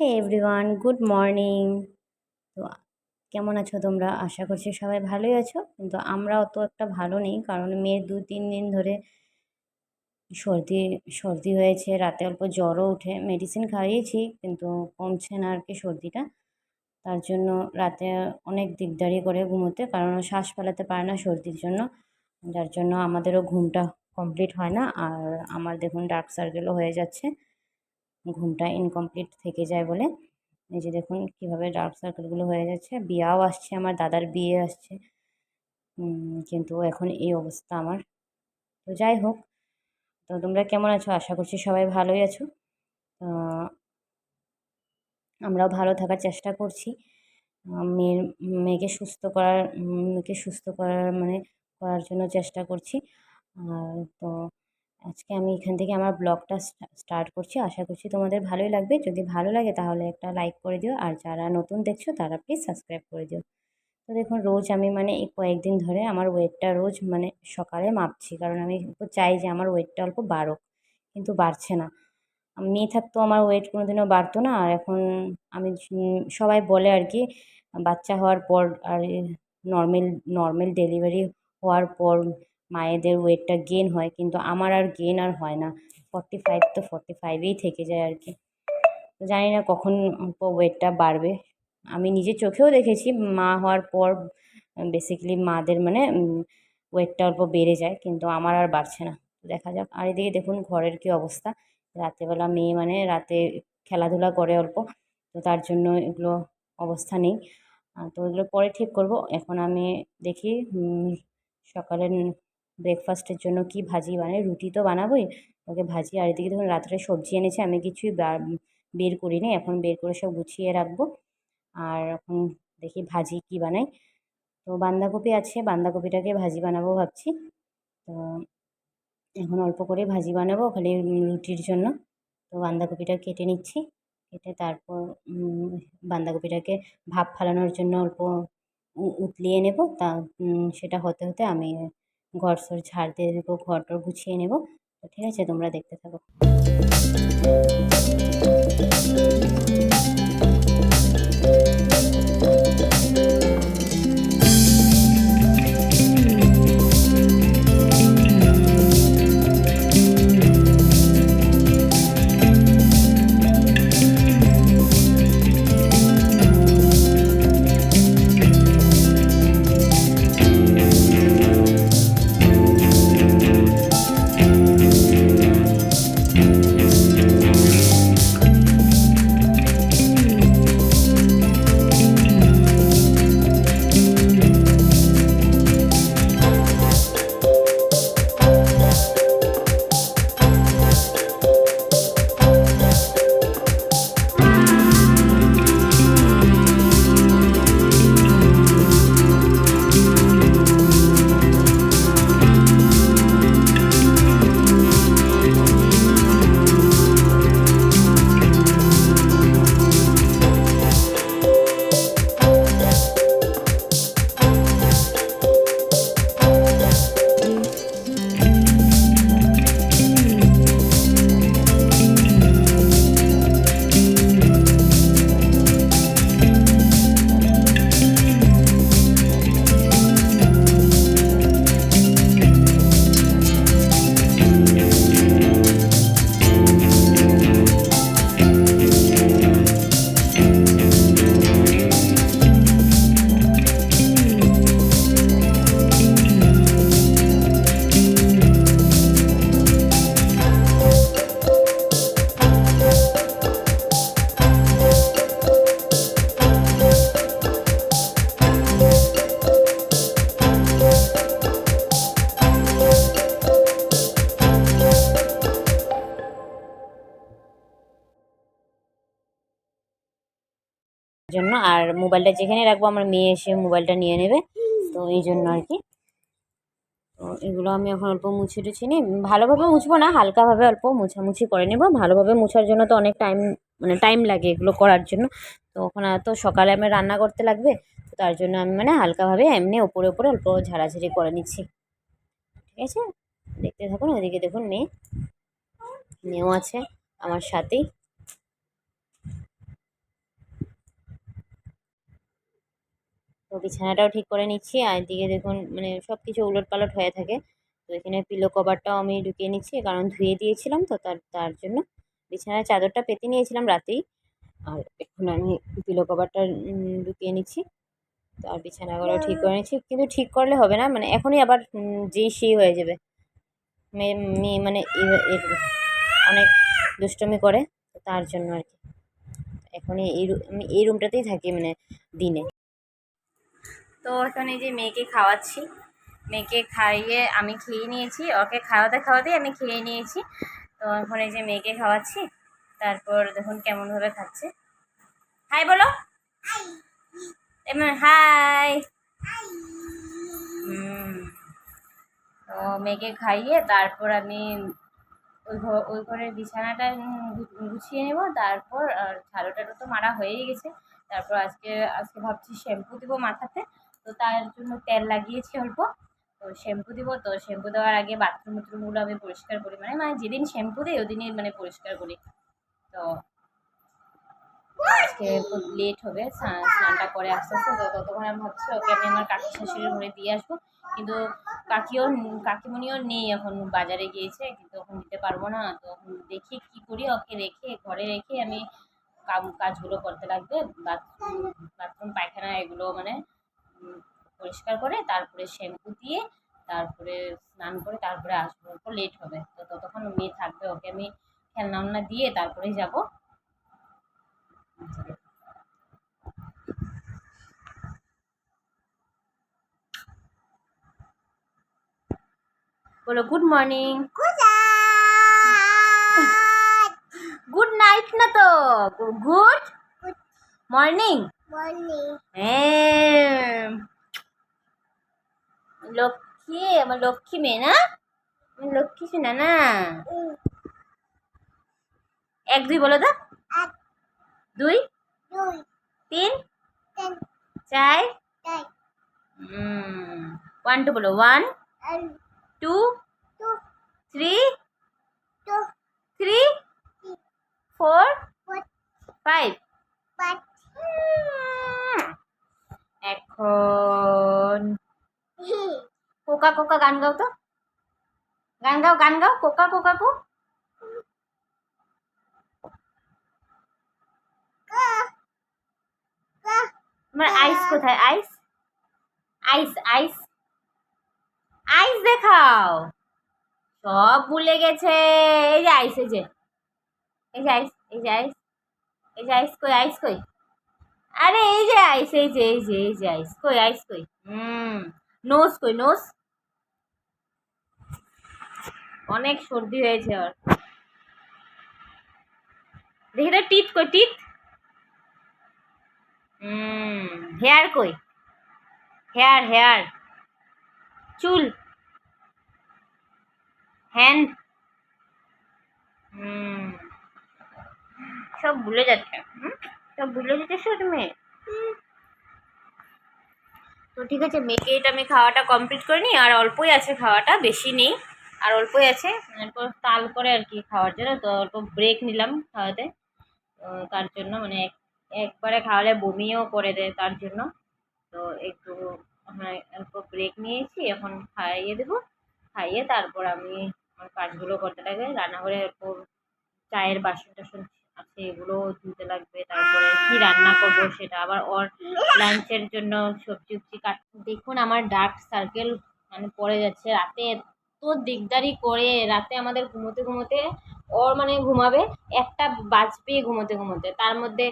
হে everyone good morning তো, কেমন আছো তোমরা? আশা করছি সবাই ভালোই আছো। কিন্তু আমরা অত একটা ভালো নেই, কারণ মেয়ের দু তিন দিন ধরে সর্দি সর্দি হয়েছে, রাতে অল্প জ্বরও উঠে মেডিসিন খাইয়েছি, কিন্তু কমছে না আর কি সর্দিটা। তার জন্য রাতে অনেক দিকদারি করে ঘুমোতে, কারণ শ্বাস ফেলাতে পারে না সর্দির জন্য। যার জন্য আমাদেরও ঘুমটা কমপ্লিট হয় না। আর আমার দেখুন ডার্ক সার্কেলও হয়ে যাচ্ছে। ঘুমটা ইনকমপ্লিট থেকে যায় বলে। এই যে দেখুন কীভাবে ডার্ক সার্কেলগুলো হয়ে যাচ্ছে। বিয়াও আসছে, আমার দাদার বিয়ে আসছে। কিন্তু এখন এই অবস্থা আমার। তো যাই হোক, তো তোমরা কেমন আছো? আশা করছি সবাই ভালোই আছো। আমরাও ভালো থাকার চেষ্টা করছি। মেয়ের, মেয়েকে সুস্থ করার, মেয়েকে সুস্থ করার মানে করার জন্য চেষ্টা করছি। আর তো আজকে আমি এখান থেকে আমার ব্লগটা স্টার্ট করছি। আশা করছি তোমাদের ভালোই লাগবে। যদি ভালো লাগে তাহলে একটা লাইক করে দিও। আর যারা নতুন দেখছ তারা প্লিজ সাবস্ক্রাইব করে দিও। তো দেখুন, রোজ আমি মানে এই কয়েকদিন ধরে আমার ওয়েটটা রোজ মানে সকালে মাপছি। কারণ আমি চাই যে আমার ওয়েটটা অল্প বাড়ুক। কিন্তু বাড়ছে না। মেয়ে থাকতো আমার ওয়েট কোনো দিনও বাড়তো না। আর এখন আমি সবাই বলে আর কি, বাচ্চা হওয়ার পর আর নর্মাল নর্মাল ডেলিভারি হওয়ার পর মায়েদের ওয়েটটা গেন হয়, কিন্তু আমার আর গেন আর হয় না। ফর্টি ফাইভ তো ফর্টি ফাইভেই থেকে যায় আর কি। জানি না কখন ওয়েটটা বাড়বে। আমি নিজের চোখেও দেখেছি, মা হওয়ার পর বেসিক্যালি মাদের মানে ওয়েটটা অল্প বেড়ে যায়, কিন্তু আমার আর বাড়ছে না। দেখা যাক, আর এদিকে দেখুন ঘরের কী অবস্থা। রাতেরবেলা মেয়ে মানে রাতে খেলাধুলা করে অল্প, তো তার জন্য এগুলো অবস্থা নেই। তো এগুলো পরে ঠিক করব। এখন আমি দেখি সকালের ব্রেকফাস্টের জন্য কি ভাজি বানাই? রুটি তো বানাবোই। ওকে ভাজি, আর এদিকে দেখুন রাত্রে সবজি এনেছে, আমি কিছুই বের করিনি। এখন বের করে সব গুছিয়ে রাখব। আর এখন দেখি ভাজি কি বানাই। তো বাঁধাকপি আছে, বাঁধাকপিটাকে ভাজি বানাবো ভাবছি। তো এখন অল্প করে ভাজি বানাবো খালি রুটির জন্য। তো বাঁধাকপিটা কেটে নিচ্ছি। কেটে তারপর বাঁধাকপিটাকে ভাপ ফালানোর জন্য অল্প উতলিয়ে নেব। তা সেটা হতে হতে আমি ঘর সর ঝাড় দিয়ে দেবো ঘর টর গুছিয়ে নেব। ঠিক আছে তোমরা দেখতে থাকো। মোবাইলটা যেখানে রাখব, আমার মেয়ে এসে মোবাইলটা নিয়ে নেবে। তো এই জন্য আর কি। তো এগুলো আমি এখন অল্প মুছে টুছে নিই। ভালোভাবে মুছবো না, হালকাভাবে অল্প মুছামুছি করে নেব। ভালোভাবে মুছার জন্য তো অনেক টাইম মানে টাইম লাগে এগুলো করার জন্য। তো ওখানে তো সকালে আমি রান্না করতে লাগবে, তো তার জন্য আমি মানে হালকাভাবে এমনি ওপরে ওপরে অল্প ঝাড়াঝাড়ি করে নিচ্ছি। ঠিক আছে? দেখতে থাকুন ওইদিকে দেখুন মেয়ে। মেয়েও আছে, আমার সাথেই। তো বিছানাটাও ঠিক করে নিচ্ছি। আর এদিকে দেখুন মানে সব কিছু উলট পালট হয়ে থাকে। তো এখানে পিলো কভারটাও আমি ঢুকিয়ে নিচ্ছি, কারণ ধুয়ে দিয়েছিলাম তো তার তার জন্য। বিছানার চাদরটা পেতে নিয়েছিলাম রাতেই। আর এখন আমি পিলো কভারটা ঢুকিয়ে নিচ্ছি। তো আর বিছানাগুলো ঠিক করে নিচ্ছি। কিন্তু ঠিক করলে হবে না মানে এখনই আবার যেই সেই হয়ে যাবে। মেয়ে মানে অনেক দুষ্টমি করে তার জন্য আর কি। এখনই এই আমি এই রুমটাতেই থাকি মানে দিনে। তো এখানে যে মেয়েকে খাওয়াচ্ছি, মেয়েকে খাইয়ে আমি খেয়ে নিয়েছি, ওকে খাওয়াতে খাওয়াতেই আমি খেয়ে নিয়েছি। তো এখন এই যে মেয়েকে খাওয়াচ্ছি, তারপর দেখুন কেমনভাবে খাচ্ছে। হাই বলো। এমন হাই। তো মেয়েকে খাইয়ে তারপর আমি ওই ঘর ওই ঘরের বিছানাটা গুছিয়ে নেব, তারপর আর টাড়ু তো মারা হয়েই গেছে। তারপর আজকে আজকে ভাবছি শ্যাম্পু দেবো মাথাতে। তো তার জন্য তেল লাগিয়েছি অল্প। তো শ্যাম্পু দিব। তো শ্যাম্পু দেওয়ার আগে বাথরুম বাথরুমগুলো আমি পরিষ্কার করি। মানে মানে যেদিন শ্যাম্পু দিই, ওদিনই মানে পরিষ্কার করি। তো আজকে লেট হবে। স্নানটা করে আস্তে আস্তে তো ততক্ষণ আমি ভাবছি, ওকে আমি আমার কাকি শাশুড়ির ঘরে দিয়ে আসব। কিন্তু কাকিও, কাকিমণিও নেই এখন, বাজারে গিয়েছে। কিন্তু এখন দিতে পারব না। তো দেখি কী করি, ওকে রেখে, ঘরে রেখে আমি কাজগুলো করতে লাগবে। বাথরুম বাথরুম, পায়খানা, এগুলো মানে পরিষ্কার করে তারপরে শ্যাম্পু দিয়ে তারপরে স্নান করে তারপরে আসব তো লেট হবে। তো ততক্ষণ মেয়ে থাকবে ওকে আমি খেলনা উলনা দিয়ে তারপরেই যাব। বলো গুড মর্নিং গুড নাইট না তো? গুড মর্নিং হ্যাঁ। লক্ষ্মী আমার লক্ষ্মী মেয়ে না? লক্ষ্মী শোনা না এক দুই বলো তো। দুই। তিন। চার। ওয়ান টু বলো। One two. Three four five এখন কোকা কোকা গান গাও তো? গান গাও গান গাও, কোকা কোকা কো। তোমার আইস কোথায়? আইস আইস আইস আইস দেখাও। সব ভুলে গেছে। এই যে আইস এই যে। এই যে আইস এই যে আইস এই যে আইস কই আইস কই? আরে এই যে আইস এই যে এই যে এই যে আইস কই আইস কই? হুম। নোজ কই নোজ অনেক সর্দি হয়েছে ওর। দেখি তো টিথ কই টিথ হুম হেয়ার কই? হেয়ার হেয়ার চুল। হ্যান্ড হুম। সব ভুলে যাচ্ছে। হুম, সব ভুলে যেতেছো তুমি তো ঠিক আছে, মেয়েকে এটা আমি খাওয়াটা কমপ্লিট করে নিই, আর অল্পই আছে খাওয়াটা, বেশি নেই। আর অল্পই আছে, এরপর তাল করে আর কি খাওয়ার জন্য, তো অল্প ব্রেক নিলাম খাওয়াতে। তো তার জন্য মানে এক, একবারে খাওয়ালে বমিও করে দেয় তার জন্য। তো একটু হ্যাঁ অল্প ব্রেক নিয়েছি, এখন খাইয়ে দেবো। খাইয়ে তারপর আমি আমার কাজগুলো করতে লাগবে রান্নাঘরে অল্প চায়ের বাসন টাসন আছে, এগুলো ধুতে লাগবে। তারপরে কি রান্না করব সেটা আবার ওর লাঞ্চের জন্য সবজি উবজি কাট, দেখুন আমার ডার্ক সার্কেল মানে পড়ে যাচ্ছে, রাতে এত দিকদারি করে রাতে আমাদের ঘুমোতে ঘুমোতে, ওর মানে ঘুমাবে, একটা বাজবে ঘুমোতে ঘুমোতে। তার মধ্যে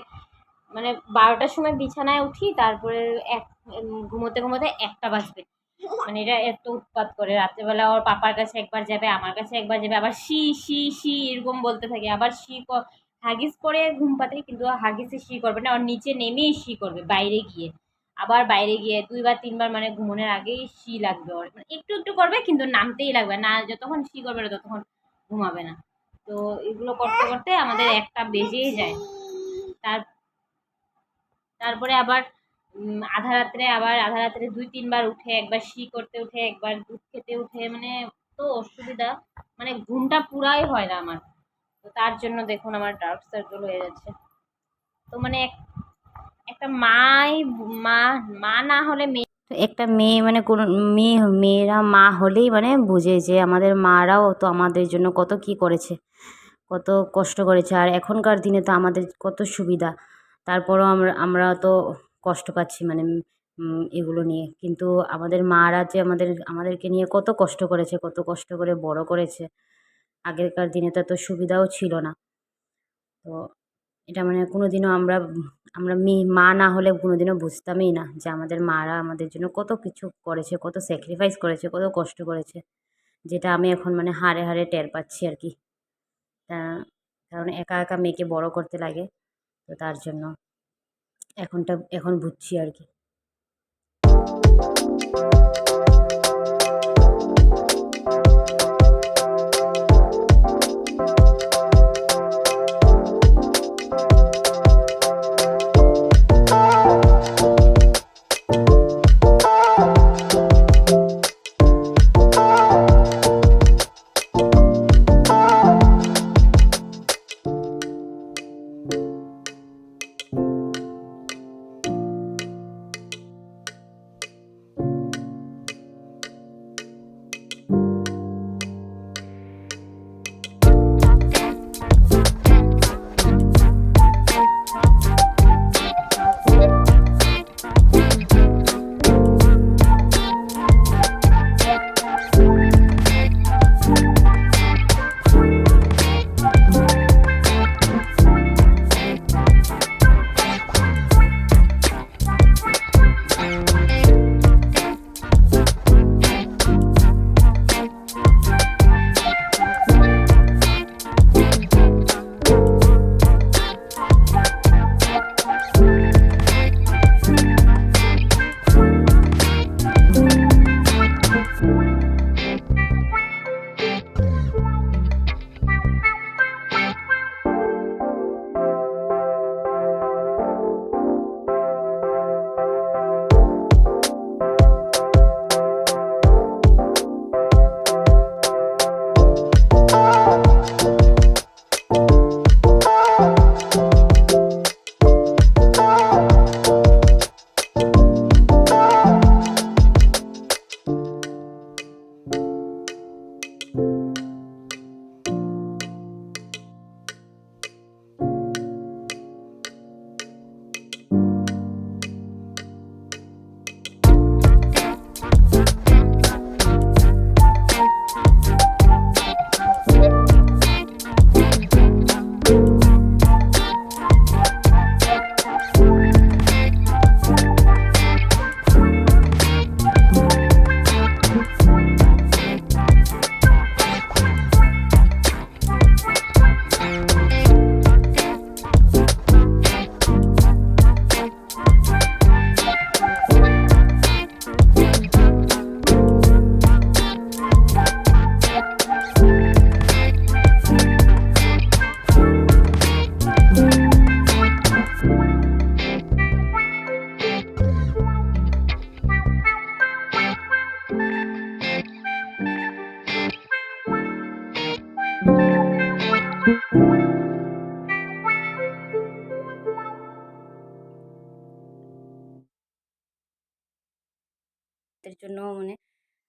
মানে বারোটার সময় বিছানায় উঠি, তারপরে এক ঘুমোতে ঘুমোতে একটা বাজবে। মানে এটা এত উৎপাত করে। রাত্রেবেলা ওর পাপার কাছে একবার যাবে, আমার কাছে একবার যাবে, আবার শি শি শি এরকম বলতে থাকে। আবার শি হাগিস করে ঘুম পাতে, কিন্তু হাগিসে শি করবে না। ওর নিচে নেমেই শি করবে, বাইরে গিয়ে। আবার বাইরে গিয়ে দুইবার, তিনবার মানে ঘুমানোর আগেই শি লাগবে ওর। মানে একটু একটু করবে, কিন্তু নামতেই লাগবে না। যতক্ষণ শি করবে না, ততক্ষণ ঘুমাবে না। তো এগুলো করতে করতে আমাদের একটা বেজেই যায়। তার তারপরে আবার আধা রাত্রে আবার, আধা রাত্রে দুই, তিনবার উঠে, একবার শি করতে উঠে, একবার দুধ খেতে উঠে মানে তো অসুবিধা। মানে ঘুমটা পুরাই হয় না আমার। তো তার জন্য দেখুন আমার ডার্ক সার্কেল হয়ে যাচ্ছে। তো মানে একটা মাই, মা মা না হলে মেয়ে একটা মেয়ে মানে কোনো মেয়ে, মেয়েরা মা হলেই মানে বুঝে যে আমাদের মারাও তো আমাদের জন্য কত কী করেছে, কত কষ্ট করেছে। আর এখনকার দিনে তো আমাদের কত সুবিধা, তারপরও আমরা আমরা তো কষ্ট পাচ্ছি মানে এগুলো নিয়ে। কিন্তু আমাদের মারা যে আমাদের, আমাদেরকে নিয়ে কত কষ্ট করেছে, কত কষ্ট করে বড় করেছে, আগেরকার দিনে তো এত সুবিধাও ছিল না। তো এটা মানে কোনো দিনও আমরা আমরা মেয়ে মা না হলে কোনো দিনও বুঝতামই না যে আমাদের মারা আমাদের জন্য কত কিছু করেছে, কত স্যাক্রিফাইস করেছে, কত কষ্ট করেছে। যেটা আমি এখন মানে হাড়ে হাড়ে টের পাচ্ছি আর কি। কারণ একা একা মেয়েকে বড় করতে লাগে, তো তার জন্য এখনটা, এখন বুঝছি আর কি। এর জন্য মানে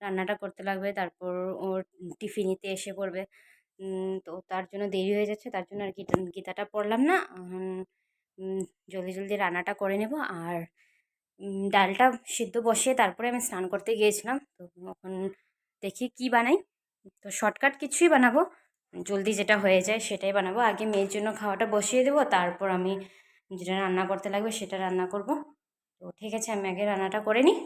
রান্নাটা করতে লাগবে। তারপর ওর টিফিন নিতে এসে পড়বে। তো তার জন্য দেরি হয়ে যাচ্ছে। তার জন্য আর কি গীতাটা পড়লাম না। জলদি জলদি রান্নাটা করে নেব। আর ডালটা সিদ্ধ বসিয়ে তারপরে আমি স্নান করতে গিয়েছিলাম। তো এখন দেখি কি বানাই। তো শর্টকাট কিছুই বানাবো। জলদি যেটা হয়ে যায় সেটাই বানাবো। আগে মেয়ের জন্য খাওয়াটা বসিয়ে দেবো। তারপর আমি যেটা রান্না করতে লাগবে সেটা রান্না করব। তো ঠিক আছে, আমি আগে রান্নাটা করে নিই।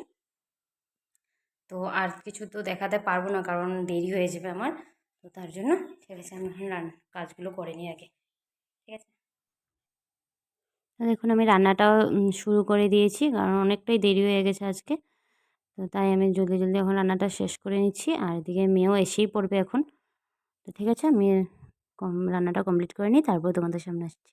তো আর কিছু তো দেখাতে পারব না, কারণ দেরি হয়ে যাবে আমার। তো তার জন্য ঠিক আছে, আমি এখন রান কাজগুলো করে নিই আগে। ঠিক আছে? দেখুন, আমি রান্নাটাও শুরু করে দিয়েছি, কারণ অনেকটাই দেরি হয়ে গেছে আজকে। তো তাই আমি জলদি জলদি এখন রান্নাটা শেষ করে নিচ্ছি, আর এদিকে মেয়েও এসেই পড়বে এখন। তো ঠিক আছে, আমি কম রান্নাটা কমপ্লিট করে নিই, তারপর তোমাদের সামনে আসছি।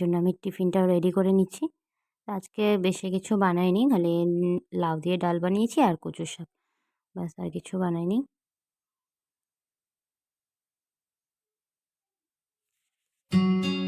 জন্য আমি টিফিনটাও রেডি করে নিচ্ছি। আজকে বেশি কিছু বানাইনি, খালি লাউ দিয়ে ডাল বানিয়েছি আর কচু শাক। ব্যাস, আর কিছু বানাইনি। এই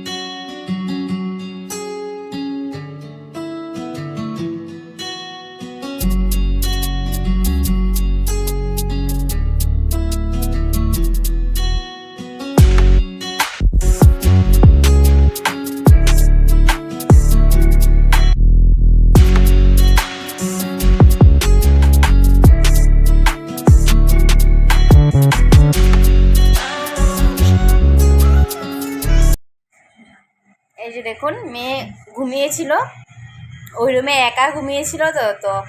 রুমে একা ঘুমিয়েছিল তো তো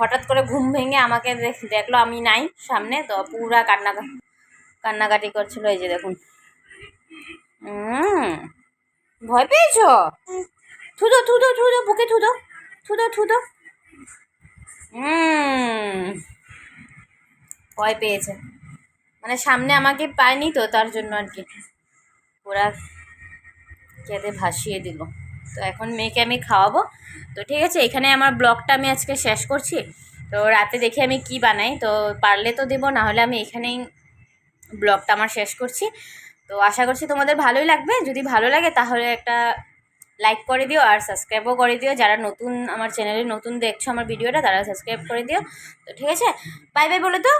হঠাৎ করে ঘুম ভেঙে আমাকে দেখ- দেখল আমি নাই সামনে, তো পুরা কান্না, কান্নাকাটি করছিল এই যে দেখুন। ভয় পেয়েছ? থুদো থুদো থুদো, বুকে থুদো থুদো থুদো। ভয় পেয়েছে। মানে সামনে আমাকে পায়নি তো তার জন্য আর কি। ওরা কেঁদে ভাসিয়ে দিল। তো এখন মেয়েকে আমি খাওয়াবো। তো ঠিক আছে এখানে আমার ব্লগটা আমি আজকে শেষ করছি। তো রাতে দেখি আমি কি বানাই। তো পারলে তো দেবো না হলে আমি এখানেই ব্লগটা আমার শেষ করছি। তো আশা করছি তোমাদের ভালোই লাগবে। যদি ভালো লাগে তাহলে একটা লাইক করে দিও আর সাবস্ক্রাইবও করে দিও। যারা নতুন আমার চ্যানেলে নতুন দেখছ আমার ভিডিওটা তারা সাবস্ক্রাইব করে দিও। তো ঠিক আছে বাই বাই বলে তো।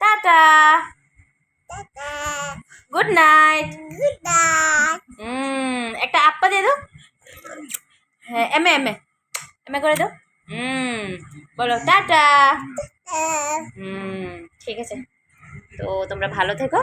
টাটা। Good night. গুডা হুম একটা আপ্পা দিয়ে দাও। হ্যাঁ এমএ এম। এমএ করে দাও। হুম বলো টাটা। হুম ঠিক আছে। তো তোমরা ভালো থেকো।